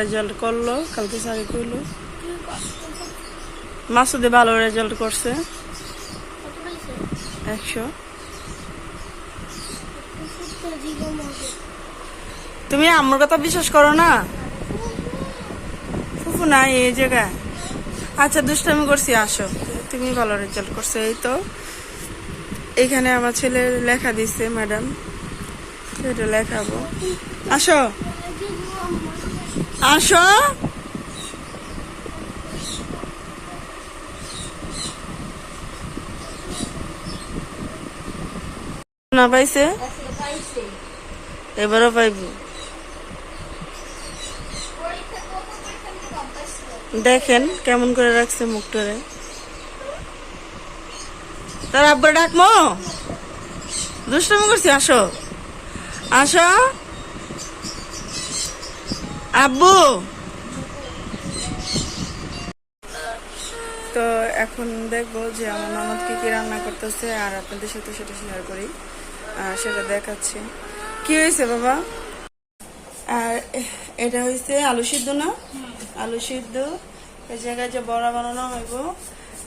Result করল, কালকে সারি করল মাসুদে ভালো রেজাল্ট করছে। একশো। তুমি আমার কথা বিশ্বাস করো না? ফুফু না এই জায়গায়। আচ্ছা দুষ্টামি করছি, আসো। তুমি ভালো রেজাল্ট করছ, এই তো। এখানে আমার ছেলে লেখা দিছে ম্যাডাম এটা লেখাবো। আসো। আসো। না পাইছে? এবারও পাইব। দেখেন কেমন করে রাখছে মুখটারে। তার আব্বা ডাকমো? দুষ্টমি করছি, আসো। আসো। আব্বু। তো এখন দেখব যে আমার মামাদ কি কি রান্না করতেছে আর আপনাদের সাথে সেটা শেয়ার করি। আর সেটা দেখাচ্ছি। কি হয়েছে বাবা? আর এটা হয়েছে আলু সিদ্ধ না? আলু সিদ্ধ। এই জায়গায় যে বড়া বানানো হইব।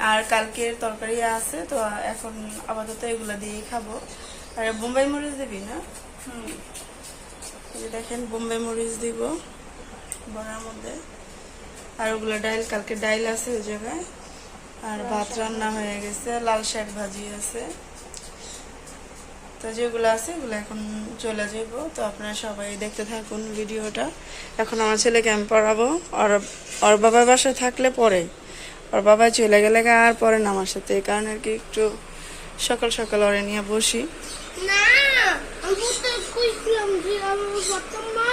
আর কালকের তরকারি আছে তো এখন আপাতত এগুলা দিয়েই খাব। আর বোম্বাই মরিচ দিবি না? দেখেন বোম্বাই মরিচ দিব। বড়ার মধ্যে। আর ওগুলো ডাইল কালকে ডাইল আছে ওই জায়গায়। আর ভাত রান্না হয়ে গেছে লাল শাক ভাজি আছে। তো যেগুলো আছে এগুলো এখন চলে যাব। তো আপনারা সবাই দেখতে থাকুন ভিডিওটা। এখন আমার ছেলেকে আমি পড়াবো। আর ওর বাবার বাসায় থাকলে পরে। ওর বাবা চলে গেলে আর পরে না আমার সাথে। এই কারণে আর কি একটু সকাল সকাল ওরে নিয়ে বসি। না আমি তো কইছিলাম যে আমি করতাম না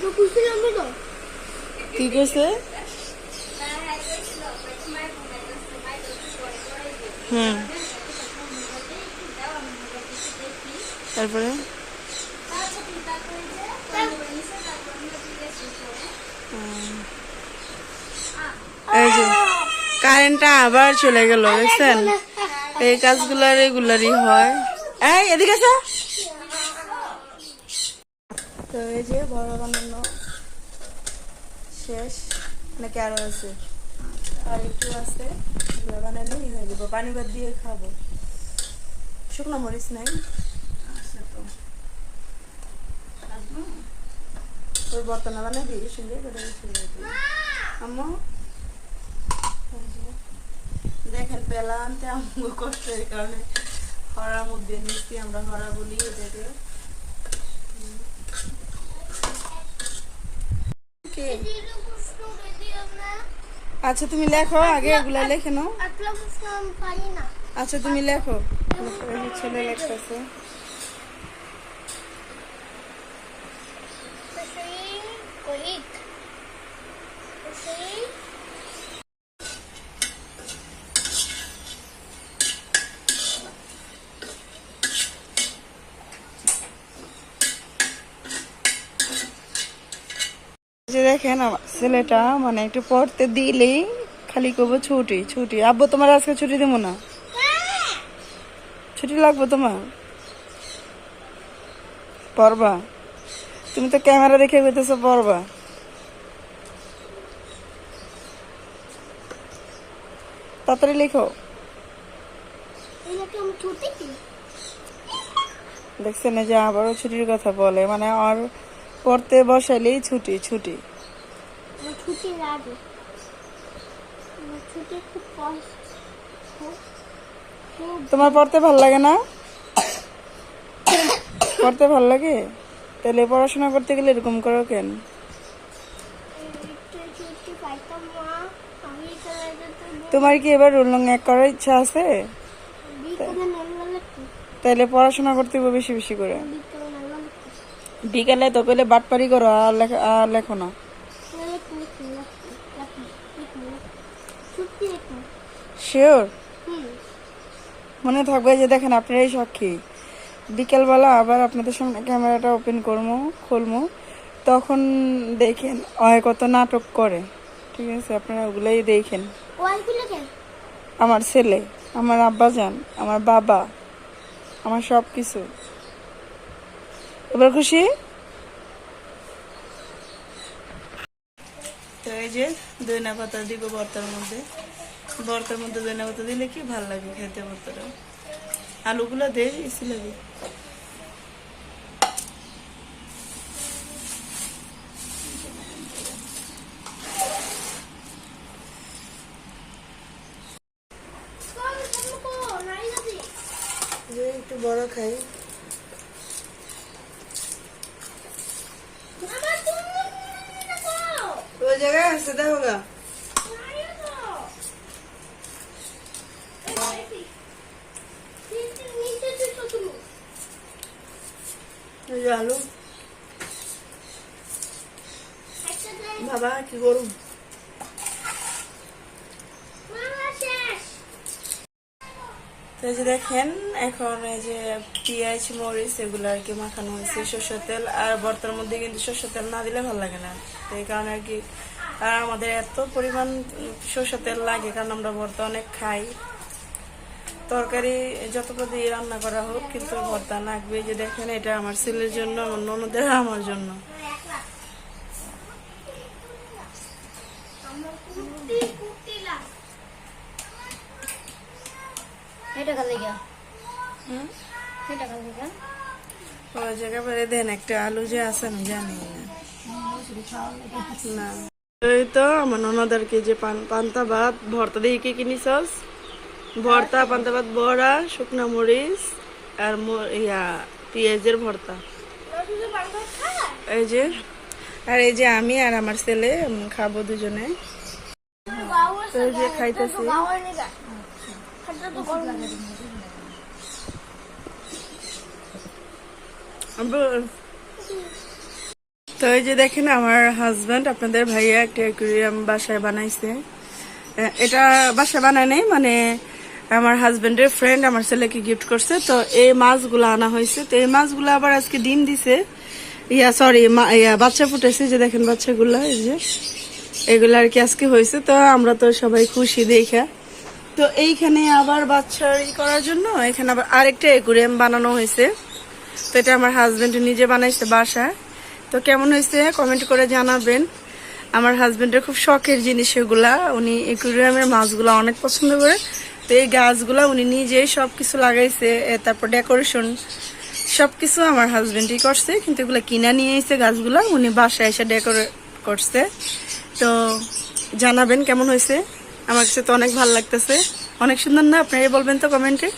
তো কইছিলাম তো কি কইছে? হুম। তারপরে? এই যে, কারেন্টটা আবার চলে গেল, দেখছেন? এই কাজগুলো রেগুলারই হয়। এই, এদিকে তো এই যে বড় বানানো শেষ নাকি আরও আছে? আর একটু আছে এগুলো বানালেই হয়ে যাব। পানি ভাত দিয়ে খাব। শুকনো মরিচ নাই। ওই বর্তনা বানাই দিই সঙ্গে করে আম্মু? দেখেন পেলা আনতে আমগো কষ্ট এই কারণে হরার মধ্যে নিচ্ছি আমরা হরা বলি এটাকে হুম। কি? আচ্ছা তুমি লেখো আগে এগুলা লেখে নাও। আচ্ছা তুমি লেখো। ছেলে লেখতেছে। সেই দেখেন আমার ছেলেটা মানে একটু পড়তে দিলেই খালি করব ছুটি ছুটি। আব্বু তোমার আজকে ছুটি দেবো না? ছুটি লাগবো তোমার? পড়বা? তুমি তো ক্যামেরা দেখে কইতেছো পড়বা। তাড়াতাড়ি লিখো। দেখছেন যে আবারও ছুটির কথা বলে মানে আর পড়তে বসাইলেই ছুটি ছুটি। আমার ছুটি লাগে। আমার ছুটি খুব কষ্ট। তোমার পড়তে ভালো লাগে না? পড়তে ভালো লাগে? তাহলে পড়াশোনা করতে গেলে এরকম করো কেন? তোমার কি এবার রোল এক করার ইচ্ছা আছে? তাহলে পড়াশোনা করতে হবে বেশি বেশি করে। বিকেলে তো পেলে বাটপারি করো আর লেখো না লাখি লাখি লাখি লাখি লাখি ছুটি একটু শিওর মনে থাকবে যে দেখেন আপনারাই সাক্ষী। বিকেলবেলা আবার আপনাদের সামনে ক্যামেরাটা ওপেন করব খুলবো তখন দেখেন অয় কত নাটক করে। ঠিক আছে আপনারা ওগুলাই দেখেন। আমার ছেলে আমার আব্বাজান আমার বাবা আমার সব কিছু এবার খুশি তো এই যে দইনা পাতা দিব ভর্তার মধ্যে। ভর্তার মধ্যে দইনা পাতা দিলে কি ভালো লাগে খেতে ভর্তাটা? আলুগুলো দেয় এসে লাগে যে একটু বড় খাই তো দেখেন, এখন এই যে পেঁয়াজ, মরিচ এগুলো আর কি মাখানো হয়েছে, সরষের তেল। আর ভর্তার মধ্যে কিন্তু সরষের তেল না দিলে ভালো লাগে না। তো এই কারণে আর কি আর আমাদের এত পরিমাণ সরষের তেল লাগে কারণ আমরা ভর্তা অনেক খাই। তরকারি যতটা দিয়ে রান্না করা হোক কিন্তু ভর্তা লাগবে যে দেখেন এটা আমার ছেলের জন্য আমার ননদের আমার জন্য। একটা আলু যে আছে আমি জানি না। না। এই তো আমার ননদারকে যে পান, পান্তা ভাত, ভর্তা দিয়ে কি কিনিছস ভর্তা, পান্তা ভাত, বড়া, শুকনা মরিচ আর ইয়া, পেঁয়াজের ভর্তা। এই যে, আর এই যে আমি আর আমার ছেলে খাব দুজনে। যে খাইতেছি। আবার- তো এই যে দেখেন, আমার হাজবেন্ড আপনাদের ভাইয়া একটা অ্যাকুরিয়াম বাসায় বানাইছে। এটা বাসায় বানায় নেই মানে আমার হাজবেন্ডের ফ্রেন্ড আমার ছেলেকে গিফট করছে। তো এই মাছগুলো আনা হয়েছে। তো এই মাছগুলো আবার আজকে ডিম দিছে। ইয়া সরি ইয়া, বাচ্চা ফুটেছে যে দেখেন বাচ্চাগুলো, এই যে। এগুলো আর কি আজকে হয়েছে। তো আমরা তো সবাই খুশি দেখা। তো এইখানে আবার বাচ্চার ই করার জন্য এখানে আবার আরেকটা অ্যাকুরিয়াম বানানো হয়েছে। তো এটা আমার হাজবেন্ড নিজে বানাইছে বাসায়। তো কেমন হয়েছে? কমেন্ট করে জানাবেন। আমার হাজবেন্ডের খুব শখের জিনিস এগুলা। উনি একুরিয়ামের মাছগুলো অনেক পছন্দ করে। তো এই গাছগুলা উনি নিজেই সব কিছু লাগাইছে তারপর ডেকোরেশন সব কিছু আমার হাজব্যান্ডই করছে, কিন্তু এগুলো কিনা নিয়ে এসে গাছগুলা। উনি বাসায় এসে ডেকোরেট করছে। তো জানাবেন কেমন হয়েছে? আমার কাছে তো অনেক ভালো লাগতেছে। অনেক সুন্দর না? আপনারাই বলবেন তো কমেন্টে